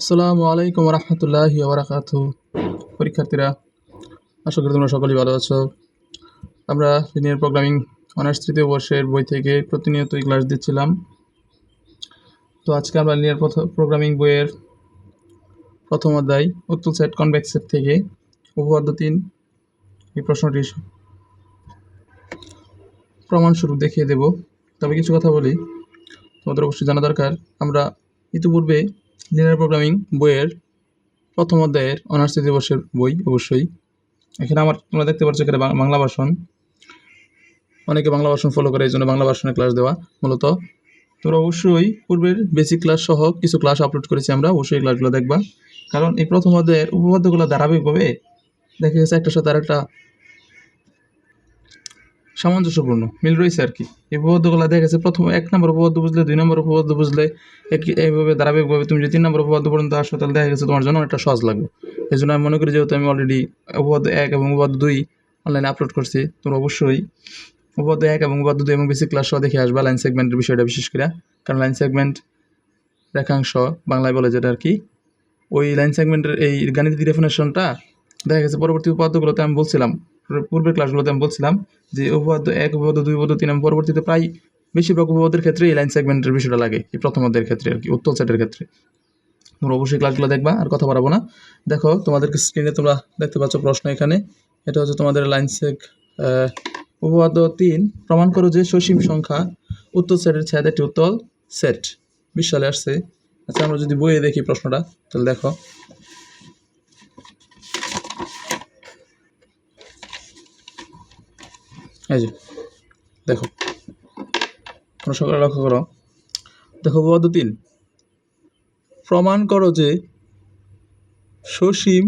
আসসালামু আলাইকুম রহমতুল্লাহ বারাকাতু পরীক্ষার্থীরা, আশা করি তোমরা সকলেই ভালো আছো। আমরা লিনিয়ার প্রোগ্রামিং অনার্স তৃতীয় বর্ষের বই থেকে প্রতিনিয়তই ক্লাস দিচ্ছিলাম। তো আজকে আমরা লিনিয়ার প্রোগ্রামিং বইয়ের প্রথম অধ্যায় উত্তর সেট কনভেক্স সেট থেকে উপপাদ্য তিন এই প্রশ্নটি প্রমাণস্বরূপ দেখিয়ে দেব। তবে কিছু কথা বলি। তোমাদের অবশ্যই জানা দরকার। আমরা ইতিপূর্বে লিনিয়ার প্রোগ্রামিং বইয়ের প্রথম অধ্যায়ের অনার্স তৃতীয় বর্ষের বই, অবশ্যই। এখানে আমার, তোমরা দেখতে পাচ্ছ এখানে বাংলা ভাষণ। অনেকে বাংলা ভাষণ ফলো করে, এই জন্য বাংলা ভাষণে ক্লাস দেওয়া মূলত। তোমরা অবশ্যই পূর্বের বেসিক ক্লাস সহ কিছু ক্লাস আপলোড করেছি আমরা, অবশ্যই ক্লাসগুলো দেখবা। কারণ এই প্রথম অধ্যায়ের উপপাদ্যগুলো ধারাবাহিকভাবে দেখা গেছে একটার সাথে আরেকটা সামঞ্জস্যপূর্ণ। মিল রয়েছে আর কি। এই উপপাদ্যগুলো দেখা গেছে প্রথম এক নম্বর উপপাদ্য বুঝলে, দুই নম্বর উপপাদ্য বুঝলে একই এইভাবে ধারাবাহিকভাবে তুমি যদি তিন নম্বর উপপাদ্য পর্যন্ত আসো, তাহলে দেখা গেছে তোমার জন্য অনেকটা সহজ লাগবে। এই জন্য আমি মনে করি যেহেতু আমি অলরেডি উপপাদ্য এক এবং উপপাদ্য দুই অনলাইনে আপলোড করছি, তোমরা অবশ্যই উপপাদ্য এক এবং উপপাদ্য দুই এবং বেসিক ক্লাস সহ দেখে আসবা লাইন সেগমেন্টের বিষয়টা বিশেষ করে। কারণ লাইন সেগমেন্ট রেখাংশ বাংলায় বলে যেটা আর কি। ওই লাইন সেগমেন্টের এই গাণিতিক ডেফিনেশনটা দেখা গেছে পরবর্তী উপাদ্যগুলোতে আমি বলছিলাম পূর্বের ক্লাসগুলোতে আমি বলছিলাম যে উপপাদ্য এক, উপপাদ্য দুই, উপপাদ্য তিন পরবর্তীতে প্রায় বেশিরভাগ উপপাদ্যের ক্ষেত্রে এই লাইন সেগমেন্টের বিষয়টা লাগে, এই প্রথম অধ্যায়ের ক্ষেত্রে আর কি উত্তর সেটের ক্ষেত্রে। তোমরা অবশ্যই ক্লাসগুলো দেখবা, আর কথা বাড়াবো না। দেখো, তোমাদেরকে স্ক্রিনে তোমরা দেখতে পাচ্ছ প্রশ্ন এখানে। এটা হচ্ছে তোমাদের লাইন সেগ উপপাদ্য তিন, প্রমাণ করো যে সসীম সংখ্যা উত্তর সেটের ছেদ একটি উত্তল সেট বিশ সালে আসছে। আচ্ছা আমরা যদি বইয়ে দেখি প্রশ্নটা, তাহলে দেখো। এই যে, দেখো। তোমরা সকলে লক্ষ্য করো। দেখো, উপপাদ্য তিন। প্রমাণ করো যে সসীম,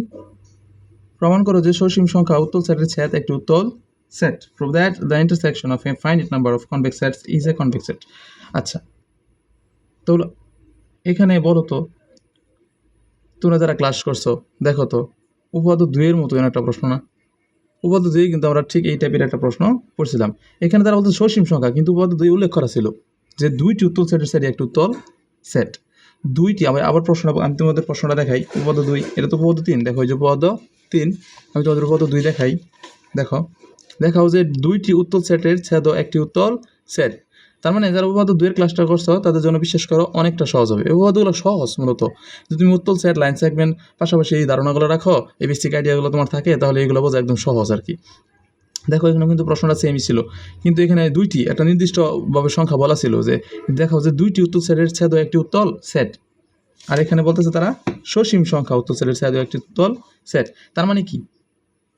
প্রমাণ করো যে সসীম সংখ্যা উত্তল সেটের ছেদ একটি উত্তল set. Prove that the intersection of a finite number of convex sets is a convex set আচ্ছা তো এখানে বলো তো, তোমরা যারা ক্লাস করছ, দেখো তো, উপপাদ্য দুইয়ের মতো একটা প্রশ্ন না? উপপাদ্য দুই, কিন্তু আমরা ঠিক এই টাইপের একটা প্রশ্ন পড়ছিলাম। এখানে তারা বলতে সসীম সংখ্যা, কিন্তু উপপাদ্য দুই উল্লেখ করা ছিল যে দুইটি উত্তল সেটের সেটই একটি উত্তল সেট দুইটি আবার আবার প্রশ্ন আমি তোমাদের প্রশ্নটা দেখাই। উপপাদ্য দুই, এটা তো উপপাদ্য তিন, দেখো যে উপপাদ্য তিন, আমি তোমাদের উপপাদ্য দুই দেখাই। দেখো, দেখাও যে দুইটি উত্তল সেটের ছেদ একটি উত্তল সেট তার মানে যারা উপপাদ্য দুইয়ের ক্লাসটা করছ, তাদের জন্য বিশ্বাস করো অনেকটা সহজ হবে। এই উপপাদ্যগুলো সহজ মূলত। যদি তুমি উত্তল সেট লাইন সেগমেন্ট পাশাপাশি এই ধারণাগুলো রাখো, এই বেসিক আইডিয়াগুলো তোমার থাকে, তাহলে এগুলো বোঝা একদম সহজ আর কি। দেখো এখানে কিন্তু প্রশ্নটা সেমই ছিল। কিন্তু এখানে দুইটি, একটা নির্দিষ্টভাবে সংখ্যা বলা ছিল যে দেখো যে দুইটি উত্তল সেটের ছেদ একটি উত্তল সেট আর এখানে বলতেছে তারা, সসীম সংখ্যা উত্তর সেটের ছেদ একটি উত্তল সেট তার মানে কি?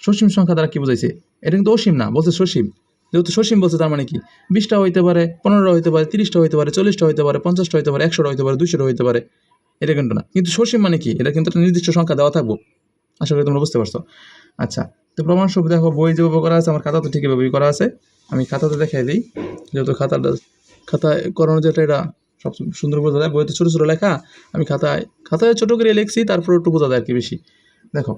সসীম সংখ্যা তারা কি বোঝাইছে? এটা কিন্তু অসীম না, বলছে সসীম। যেহেতু সসীম বলছে তার মানে কি? বিশটা হইতে পারে, পনেরোটা হইতে পারে, তিরিশটা হইতে পারে, চল্লিশটা হইতে পারে, পঞ্চাশটা হইতে পারে, একশোটা হইতে পারে, দুইশোটা হইতে পারে। এটা কিন্তু না। কিন্তু সসীম মানে কি? এটা কিন্তু একটা নির্দিষ্ট সংখ্যা দেওয়া থাকব। আশা করি তোমরা বুঝতে পারছ। আচ্ছা তো প্রমাণস্বরূপ দেখো, বই যেভাবে করা আছে, আমার খাতা তো ঠিক এভাবেই করা আছে। আমি খাতাতে দেখাই দিই। যেহেতু খাতাটা খাতায় করানো যেটা এটা সব সুন্দর বোঝা যায়। বইতে ছোটো ছোটো লেখা, আমি খাতায় খাতায় ছোটো করে লিখছি, তারপরে একটু বোঝা যায় আর কি বেশি। দেখো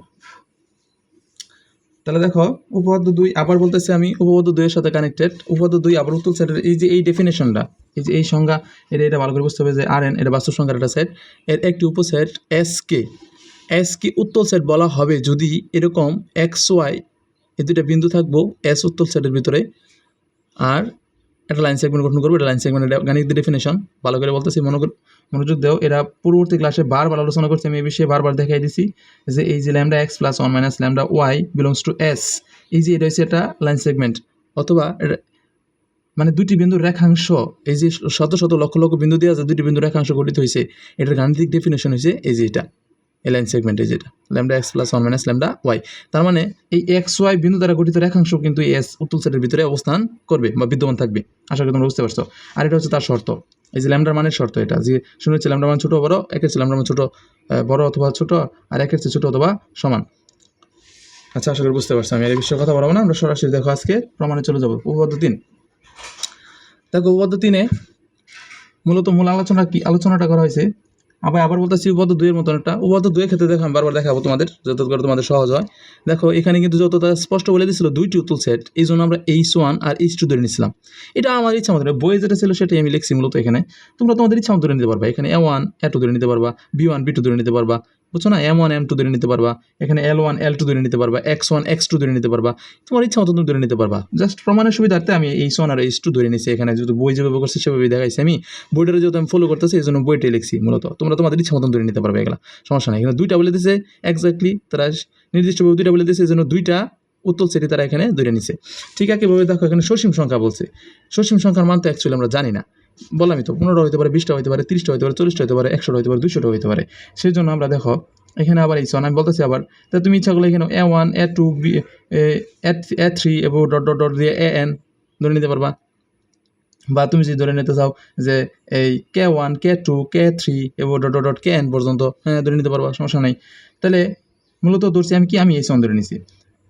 তাহলে দেখো, উপপাদ্য দুই আবার বলতেছি আমি, উপপাদ্য দুইয়ের সাথে কানেক্টেড উপপাদ্য দুই আবার উত্তর সেটের এই যে এই ডেফিনেশনটা এই যে এই সংজ্ঞা, এটা এটা ভালো করে বুঝতে হবে যে আর এন এটা বাস্তব সংখ্যার একটা সেট এর একটি উপসেট এস কে এস কে উত্তল সেট বলা হবে যদি এরকম এক্স ওয়াই এই দুটা বিন্দু থাকব এস উত্তল সেটের ভিতরে। আর একটা লাইন সেগমেন্ট গঠন করব, এটা লাইন সেগমেন্ট গাণিতিক ডেফিনেশন ভালো করে বলতেছি, মনোযোগ দেও। এরা পূর্ববর্তী ক্লাসে বারবার আলোচনা করছে, আমি এই বিষয়ে বারবার দেখাই দিছি যে এই যে lambda X plus one minus lambda Y belongs to S এই যে এটা হচ্ছে একটা লাইন সেগমেন্ট অথবা মানে দুটি বিন্দুর রেখাংশ, এই যে শত শত লক্ষ লক্ষ বিন্দু দিয়ে আছে দুটি বিন্দুর রেখাংশ গঠিত হয়েছে। এটার গাণিতিক ডেফিনেশন হয়েছে এই যে এটা। এই লাইন সেগমেন্ট যেটা lambda X plus one minus lambda Y তার মানে এই এক্স ওয়াই বিন্দু দ্বারা গঠিত রেখাংশ কিন্তু এস উত্তল সেটের ভিতরে অবস্থান করবে বা বিদ্যমান থাকবে। আশা করি তোমরা বুঝতে পারছ। আর এটা হচ্ছে তার শর্ত। এই যে ল্যামডার মানের শর্ত এটা, যে শুনে হচ্ছে ল্যামডার মান ছোটো বড় একের চেয়ে ল্যামডার মান ছোটো বড় অথবা ছোট, আর একের চেয়ে ছোটো অথবা সমান। আচ্ছা আশা করি বুঝতে পারছি। আমি এই বিষয়ে কথা বলব না, আমরা সরাসরি দেখো আজকে প্রমাণে চলে যাব, উপপাদ্য তিন। দেখো, উপপাদ্য তিনে মূলত মূল আলোচনা কি, আলোচনাটা করা হয়েছে আবার আবার বলতেছি উপাদ দুইয়ের মতন একটা উপাদ দুয়ের ক্ষেত্রে দেখো আমি বারবার দেখাবো তোমাদের যত করে তোমাদের সহজ হয়। দেখো, এখানে কিন্তু যতটা স্পষ্ট বলে দিয়েছিল দুইটি উত্তল সেট এই জন্য আমরা এইচ ওয়ান আর এইচ টু ধরে নিয়েছিলাম। এটা আমার ইচ্ছা মতো বইয়ে যেটা ছিল সেটাই আমি লিখছি মূলত এখানে। তোমরা তোমাদের ইচ্ছা মতো ধরে নিতে পারবা, এখানে এ ওয়ান এ টু ধরে নিতে পারবা বি ওয়ান বি টু ধরে নিতে পারবা বুঝছ না? এম ওয়ান এম টু ধরে নিতে পারবা। এখানে এল ওয়ান এল টু ধরে নিতে পারবা। এক্স ওয়ান এক্স টু ধরে নিতে পারবা। তোমার ইচ্ছা মতো তুমি ধরে নিতে পারবা। জাস্ট প্রমাণের সুবিধার্থে আমি এইচ ওয়ান আর এইচ টু ধরে নিছি এখানে। যেহেতু বই যেভাবে করছি সেভাবে দেখাইছি আমি। বইটার যেহেতু আমি ফলো করতেছি এই জন্য বইটাই লিখছি মূলত। তোমরা তোমাদের ইচ্ছা মতন ধরে নিতে পারবে এগুলা। সমস্যা নেই। এখানে দুইটা বলে দিয়েছে এক্স্যাক্টলি তারা নির্দিষ্টভাবে দুইটা বলে দিয়েছে এই জন্য দুইটা উত্তর সেটি তারা এখানে ধরে নিছে। ঠিক আছে একইভাবে দেখো, এখানে সসীম সংখ্যা বলছে। সসীম সংখ্যার মান তো অ্যাকচুয়ালি আমরা জানি না। বললামই তো, পনেরো হতে পারে, বিশটা হতে পারে, তিরিশটা হতে পারে, চল্লিশটা হতে পারে, একশোটা হতে পারে দুশোটা হতে পারে। সেই জন্য আমরা দেখো, এখানে আবার এই আমি বলতেছি আবার, তা তুমি ইচ্ছা করলে এখানে A one A two B A three এবং ডট ডট ডট দিয়ে এ এন ধরে নিতে পারবা। বা তুমি যদি ধরে নিতে চাও যে এই K one K two K three এবং ডট ডট কে এন পর্যন্ত হ্যাঁ ধরে নিতে পারবা, সমস্যা নেই। তাহলে মূলত ধরছি আমি কি, আমি এই সন ধরে নিছি।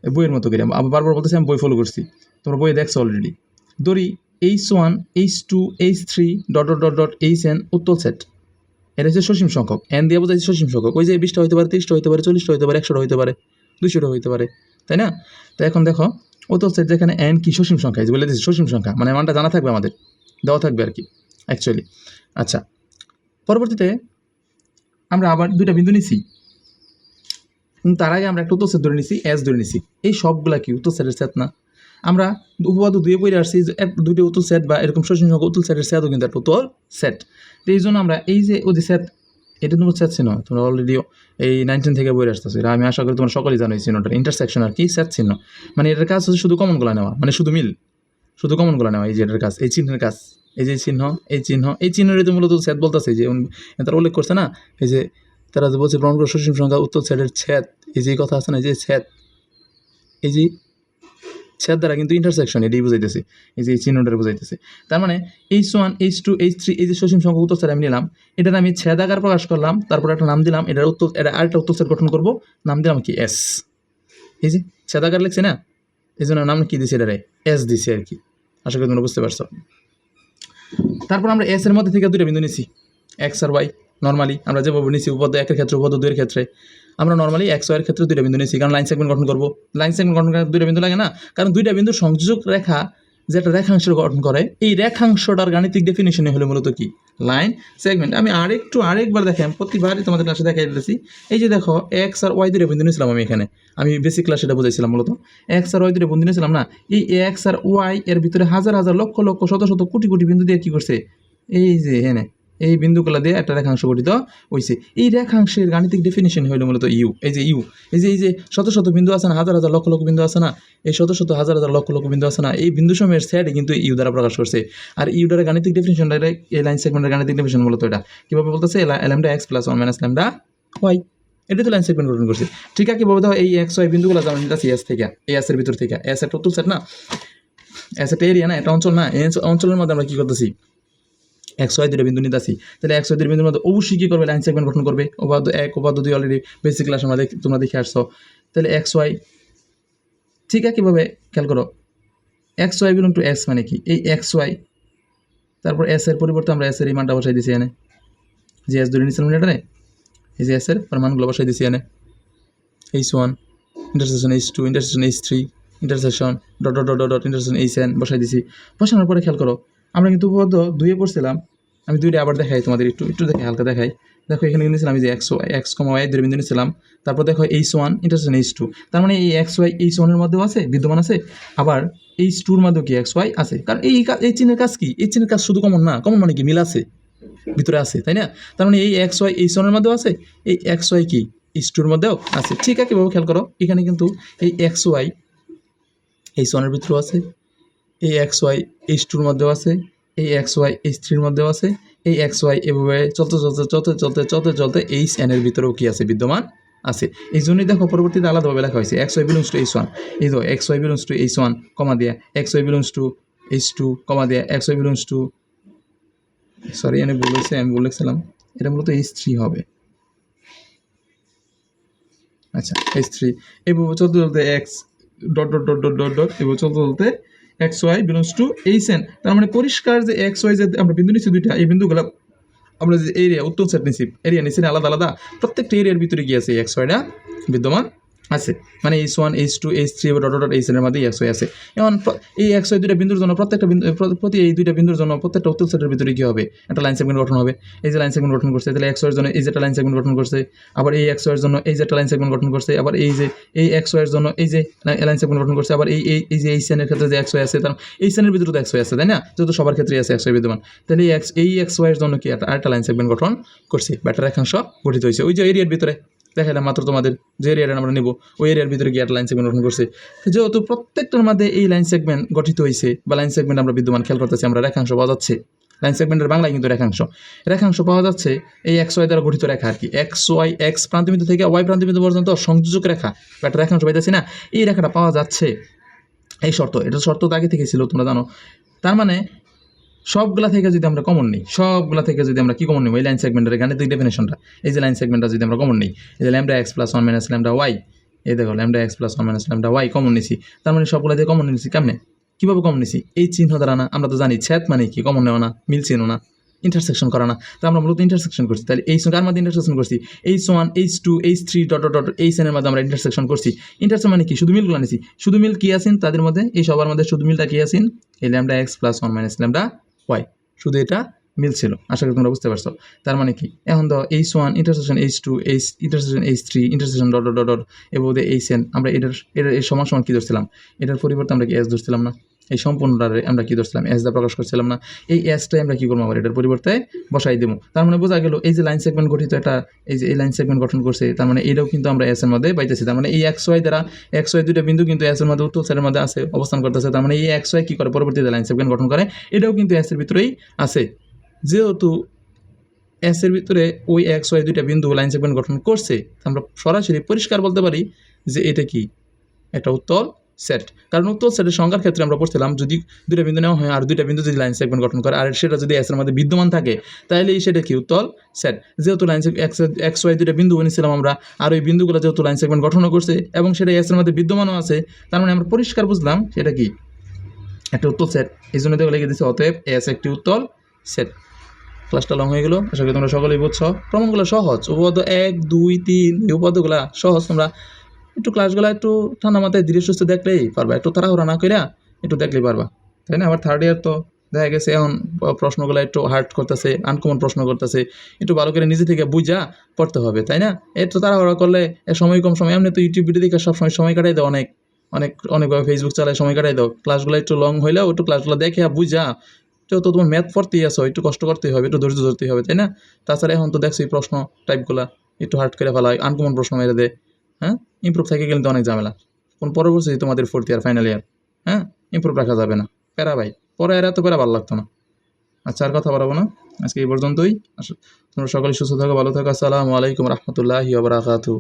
বইয়ের মতো করে, আবার বারবার বলতেছি আমি বই ফলো করছি। তোমরা বই দেখছ অলরেডি ধরি H one H two H three dot dot dot dot H N উত্তল সেট এটা হচ্ছে সসীম সংখ্যক। এন দিয়ে বোঝাচ্ছে সসীম সংখ্যক। ওই যে বিশটা হতে পারে, তিরিশটা হতে পারে, চল্লিশটা হতে পারে, একশোটা হতে পারে দুশোটা হতে পারে, তাই না? তো এখন দেখো, উত্তল সেট যেখানে এন কি সসীম সংখ্যা? বলে দিচ্ছি সসীম সংখ্যা। মানে মানটা জানা থাকবে আমাদের। দেওয়া থাকবে আর কি অ্যাকচুয়ালি আচ্ছা পরবর্তীতে আমরা আবার দুইটা বিন্দু নিছি। তার আগে আমরা একটা উত্তর সেট ধরে নিছি এস ধরে নিছি। এই সবগুলা কি উত্তর সেটের সেট না? আমরা উপবাদ দুয়ে বই আসছি দুইটা উত্তর সেট বা এরকম সসীম সংখ্যক উত্তর সেটের সেটও কিন্তু একটা উত্তর সেট তো এই জন্য আমরা এই যে যে সেট এটা তোমার সেট চিহ্ন। তোমরা অলরেডি এই নাইনটিন থেকে বই আসতেছো। এটা আমি আশা করি তোমরা সকলেই জানো এই চিহ্নটা ইন্টারসেকশন আর কি সেট চিহ্ন। মানে এটার কাজ হচ্ছে শুধু কমন কমনগুলো নেওয়া মানে শুধু মিল। শুধু কমন কমনগুলো নেওয়া, এই যে এটার কাজ, এই চিহ্নের কাজ। এই যে চিহ্ন, এই চিহ্ন, এই চিহ্নের তো মূলত সেট বলতেছে যে তারা উল্লেখ করছে না? এই যে তারা যে বলছে প্রমাণ করে সসীম সংখ্যা উত্তর সেটের ছেদ। এই যে কথা আছে না, এই যে ছেদ। এই যে ছেদ দ্বারা কিন্তু ইন্টারসেকশন এটাই বুঝাইতেছে, এই যে এই চিহ্নটা বুঝাইতেছে। তার মানে H one H two H three এই যে সসীম সংখ্যক উত্তর আমি নিলাম, এটার আমি ছেদ আকার প্রকাশ করলাম, তারপর একটা নাম দিলাম, এটার উত্তর, এটা আরেকটা উত্তর সেট গঠন করব, নাম দিলাম কি এস এই যে ছেদ আকার লিখছে না? এই জন্য নাম কি দিছে এটারে? এস দিছে আর কি। আশা করি তোমরা বুঝতে পারছ। তারপর আমরা এস এর মধ্যে থেকে দুটো বিন্দু নিছি এক্স আর ওয়াই নর্মালি আমরা যেভাবে নিছি উপপাদ্য একের ক্ষেত্রে, উপপাদ্য দুইয়ের ক্ষেত্রে, আমরা নর্মালি এক্স ওয়াইয়ের ক্ষেত্রে দুইটা বিন্দু নিছি, কারণ লাইন সেগমেন্ট গঠন করব। লাইন সেগমেন্ট গঠন করার দুইটা বিন্দু লাগে না? কারণ দুইটা বিন্দু সংযোজক রেখা যেটা রেখাংশ গঠন করে, এই রেখাংশটার গাণিতিক ডেফিনেশনে হলো মূলত কি? লাইন সেগমেন্ট আমি আরেকটু, আরেকবার দেখাম প্রতিবারই তোমাদের ক্লাসে দেখাই দিতেছি। এই যে দেখো, এক্স আর ওয়াই দুটো বিন্দু নিয়েছিলাম আমি এখানে। আমি বেসিক ক্লাসে এটা বুঝাইছিলাম মূলত। এক্স আর ওয়াই দুটো বন্ধু নিয়েছিলাম না? এই এক্স আর ওয়াই এর ভিতরে হাজার হাজার, লক্ষ লক্ষ, শত শত, কোটি কোটি বিন্দু দিয়ে কি করছে? এই যে হ্যাঁ এই বিন্দুগুলো দিয়ে একটা রেখাংশ গঠিত হয়েছে এই রেখাংশের গাণিতিক ডেফিনেশন হইল মূলত ইউ। এই যে ইউ, এই যে এই যে শত শত বিন্দু আছে না, হাজার হাজার লক্ষ লক্ষ বিন্দু আছে না, এই শত শত, হাজার হাজার লক্ষ লক্ষ বিন্দু আছে না, এই বিন্দু সময়ের সেটে কিন্তু ইউ দ্বারা প্রকাশ করছে। আর ইউ দ্বারা গাণিতিক ডেফিনেশন এই লাইন সেগমেন্টের গাণিতিক ডেফিনেশন মূলত এটা। কীভাবে বলতেছে? Lambda X plus one minus lambda Y এটা তো লাইন সেগমেন্ট গঠন করছে। ঠিক আছে, কীভাবে দেখো? এই এক্স ওয়াই বিন্দুগুলো যেমন নিতেছি এস থেকে এস এর ভিতর থেকে এস একটা উত্তর সেট না। এস একটা এরিয়া না এটা অঞ্চল না, এই অঞ্চলের মধ্যে আমরা কী করতেছি? একশো দুটো বিন্দু নিতেছি তাহলে একশো দুই বিন্দুর মধ্যে অবশ্যই কী করবে? লাইন সেগমেন্ট গঠন করবে। উপাদ্য এক উপাদ্য দুই অলরেডি বেসিক ক্লাস আমরা তোমরা দেখে আসছো। তাহলে এক্স ওয়াই ঠিক আছে কীভাবে খেয়াল করো। X Y belong to X মানে কি? এই এক্স ওয়াই তারপর এস এর পরিবর্তে আমরা এস এর এই মানটা বসাই দিছি এনে যে এস ধরে নিয়েছিলাম এটারে এই যে এস এর মানগুলো বসাই দিছি এনে H one intersection H two intersection H three intersection dot dot dot dot intersection H N বসাই দিছি। বসানোর পরে খেয়াল করো আমরা কিন্তু উপপাদ্য দুইয়ে পড়ছিলাম। আমি দুইটা আবার দেখাই তোমাদের একটু একটু দেখে হালকা দেখাই। দেখো, এখানে নিয়েছিলাম এই যে X Y X comma Y দুই বিন্দু নিয়েছিলাম। তারপর দেখো H one intersection H two তার মানে এই এক্স ওয়াই এইচ ওয়ানের মধ্যেও আছে, বিদ্যমান আছে। আবার এইচ টুর মধ্যেও কি এক্স ওয়াই আছে? কারণ এই এই চিহ্নের কাজ কি? এই চিহ্নের কাজ শুধু কমন না কমন মানে কি? মিল আছে, ভিতরে আছে, তাই না? তার মানে এই এক্স ওয়াই এইচ ওয়ানের মধ্যেও আছে, এই এক্স ওয়াই কি? এইচ টুর মধ্যেও আছে। ঠিক আছে কীভাবে খেয়াল করো, এখানে কিন্তু এই এক্স ওয়াই এইচ ওয়ানের ভিতরেও আছে। এই এক্স ওয়াই এইচ টুর মধ্যেও আছে, এই এক্স ওয়াই এইচ থ্রির মধ্যেও আছে, এই এক্স ওয়াই এভাবে চলতে চলতে চলতে চলতে চলতে চলতে এইচ এন এর ভিতরেও কি আছে, বিদ্যমান আছে। এই জন্যই দেখো পরবর্তীতে আলাদাভাবে লেখা হয়েছে X Y belongs to H one এই তো X Y belongs to H one comma দিয়া X Y belongs to H two comma দিয়া X Y belongs to sorry আমি হয়েছে, আমি বলেছিলাম এটা মূলত এইচ থ্রি হবে। আচ্ছা এইচ থ্রি এইভাবে চলতে চলতে X dot dot dot dot dot dot এভাবে চলতে চলতে X Y belongs to H N তার মানে পরিষ্কার যে এক্স ওয়াই যে আমরা বিন্দু নিচ্ছি দুইটা, এই বিন্দুগুলো আমরা যে এরিয়া উত্তর সেট নিছি এরিয়া নিছি আলাদা আলাদা। প্রত্যেকটা এরিয়ার ভিতরে গিয়েছে এক্স ওয়াইটা বিদ্যমান আছে। মানে H one H two H three dot dot H এর মধ্যে ওয়াই আছে। এখন এই ওয়াই দুইটা বিন্দুর জন্য প্রত্যেকটা বিন্দু প্রতি এই দুইটা বিন্দুর জন্য প্রত্যেকটা উত্তল সেটের ভিতরে কি হবে? একটা লাইন সেগমেন্ট গঠন হবে। এই যে লাইন সেগমেন্ট গঠন করছে, তাহলে ওয়াইয়ের জন্য এই যে একটা লাইন সেগমেন্ট গঠন করছে, আবার এই ওয়াইয়ের জন্য এই যে একটা লাইন সেগমেন্ট গঠন করছে, আবার এই যে এই এক্স ওয়াইয়ের জন্য এই যে লাইন সেগমেন্ট গঠন করছে, আবার এই এই যে এই সেনের ক্ষেত্রে যে ওয়াই আছে, তার এই সেনের ভিতরে তো ওয়াই আছে, তাই না? যেহেতু সবার ক্ষেত্রে আছে ওয়াই বিদ্যমান। তাহলে এই এক্স এই এক্স ওয়াইয়ের জন্য কি একটা আরেকটা লাইন সেগমেন্ট গঠন করছি ব্যাটার রেখাংশ গঠিত হয়েছে। ওই যে এরিয়ার ভিতরে। দেখালাম মাত্র তোমাদের যে এরিয়াটা আমরা নেব, ওই এরিয়ার ভিতরে গিয়ে একটা লাইন সেগমেন্ট গঠন করছে। যেহেতু প্রত্যেকটার মধ্যে এই লাইন সেগমেন্ট গঠিত হয়েছে বা লাইন সেগমেন্ট আমরা বিদ্যমান খেয়াল করতেছি, আমরা রেখাংশ পাওয়া যাচ্ছে। লাইন সেগমেন্টের বাংলায় কিন্তু রেখাংশ। রেখাংশ পাওয়া যাচ্ছে এই এক্স ওয়াই দ্বারা গঠিত রেখা আর কি। এক্স ওয়াই এক্স প্রান্তবিন্দু থেকে ওয়াই প্রান্তবিন্দু পর্যন্ত সংযোজক রেখা বা একটা রেখাংশ পাইতেছি না। এই রেখাটা পাওয়া যাচ্ছে এই শর্ত। এটা শর্ত তো আগে থেকে ছিল, তোমরা জানো। তার মানে সবগুলা থেকে যদি আমরা কমন নিই, সবগুলা থেকে যদি আমরা কি কমন নিই এই লাইন সেগমেন্টের গাণিতিক ডেফিনেশনটা এই যে লাইন সেগমেন্টটা যদি আমরা কমন নিই, এই যে lambda X plus one minus lambda Y এই দেখো lambda X plus one minus lambda Y common নিছি। তার মানে সবগুলা দিয়ে কমন নিছি কেমনে? কীভাবে কমন নিছি? এই চিহ্ন দ্বারা না, আমরা তো জানি, ছেদ মানে কি? কমন নেওয়া না মিল চিহ্ন না ইন্টারসেকশন করা না। তো আমরা মূলত ইন্টারসেকশন করছি। তাহলে এই কার মধ্যে ইন্টারসেকশন করছি? H one H two H three dot dot dot এই সেনের মধ্যে আমরা ইন্টারসেকশন করছি। ইন্টারসেকশন মানে কি? শুধু মিলগুলো নিছি। শুধু মিল কি আছেন তাদের মধ্যে, এই সবার মধ্যে শুধু মিলটা কি আছেন এই lambda X plus one minus lambda Y শুধু এটা মিলছিল, আশা করি তোমরা বুঝতে পারছ। তার মানে কি? এখন তো H one intersection H two H intersection H three intersection dot dot dot এবং এইচ এন আমরা এটার এটার সমান সমান কী ধরছিলাম? এটার পরিবর্তে আমরা কি এস ধরছিলাম না? এই সম্পূর্ণটারে আমরা কি ধরছিলাম? এস দা প্রকাশ করছিলাম না। এই এসটাই আমরা কী করব? আবার এটার পরিবর্তে বসাই দেবো। তার মানে বোঝা গেল এই যে লাইন সেগমেন্ট গঠিত একটা, এই যে এই লাইন সেগমেন্ট গঠন করছে, তার মানে এটাও কিন্তু আমরা এস এর মধ্যে পাইতেছি। তার মানে এই এক্স ওয়াই দ্বারা এক্স ওয়াই দুইটা বিন্দু কিন্তু এস এর মধ্যে উত্তর সাইডের মধ্যে আছে, অবস্থান করতেছে। তার মানে এই এক্স ওয়াই কি করে? পরবর্তীতে লাইন সেগমেন্ট গঠন করে। এটাও কিন্তু এস এর ভিতরেই আছে। যেহেতু এস এর ভিতরে ওই এক্স ওয়াই দুইটা বিন্দু লাইন সেগমেন্ট গঠন করছে, আমরা সরাসরি পরিষ্কার বলতে পারি যে এটা কি? একটা উত্তল সেট কারণ উত্তল সেটের সংখ্যার ক্ষেত্রে আমরা পড়ছিলাম, যদি দুইটা বিন্দু নেওয়া হয়, আর দুইটা বিন্দু যদি লাইন সেগমেন্ট গঠন করে, আর সেটা যদি এস এর মধ্যে বিদ্যমান থাকে তাহলে সেটা কি উত্তল সেট যেহেতু লাইন এক্স ওয়াই দুইটা বিন্দু এনেছিলাম আমরা, আর ওই বিন্দুগুলো যেহেতু লাইন সেগমেন্ট গঠনও করছে, এবং সেটা এস এর মধ্যে বিদ্যমানও আছে, তার মানে আমরা পরিষ্কার বুঝলাম সেটা কি? একটা উত্তল সেট এই জন্য দেখো লিখে দিচ্ছে অতএব এস একটি উত্তল সেট ক্লাসটা লং হয়ে গেলো, আশা করি তোমরা সকলেই বুঝছ। প্রমাণগুলো সহজ। উপপাদ্য এক, দুই, তিন, এই উপপাদ্যগুলো সহজ তোমরা একটু ক্লাসগুলো একটু ঠান্ডা মাথায় ধীরে সুস্থ দেখলেই পারবা। একটু তাড়াহুড়া না কইরা একটু দেখলেই পারবা। তাই না? আবার থার্ড ইয়ার তো দেখা গেছে এখন প্রশ্নগুলো একটু হার্ড করতেছে আনকমন প্রশ্ন করতেছে। একটু ভালো করে নিজে থেকে বুঝা পড়তে হবে, তাই না? একটু তাড়াহুড়া করলে সময় কম সময়, এমনি তো ইউটিউব ভিডিও দেখে সব সময় কাটাই দাও অনেক। অনেক, অনেকভাবে ফেসবুক চালায় সময় কাটাই দাও। ক্লাসগুলো একটু লং হইলেও একটু ক্লাসগুলো দেখে বুঝা। তো তো তোমার ম্যাথ পড়তেই আসো একটু কষ্ট করতেই হবে, একটু ধৈর্য ধরতেই হবে, তাই না? তাছাড়া এখন তো দেখছি প্রশ্ন টাইপগুলা একটু হার্ড করে ফেলা হয় আনকমন প্রশ্ন মেরে দেয়। হ্যাঁ? ইম্প্রুভ থাকে কিন্তু অনেক ঝামেলা। কোন পরবর্তী তোমাদের ফোর্থ ইয়ার ফাইনাল ইয়ার হ্যাঁ? ইম্প্রুভ রাখা যাবে না। প্যারা ভাই, পরে এর এত প্যারা ভালো লাগতো না। আচ্ছা আর কথা বাড়াবো না। আজকে এই পর্যন্তই। তোমরা সকলে সুস্থ থাকো, ভালো থাকো। আসসালামু আলাইকুম রহমতুল্লাহি ওবরাকাতু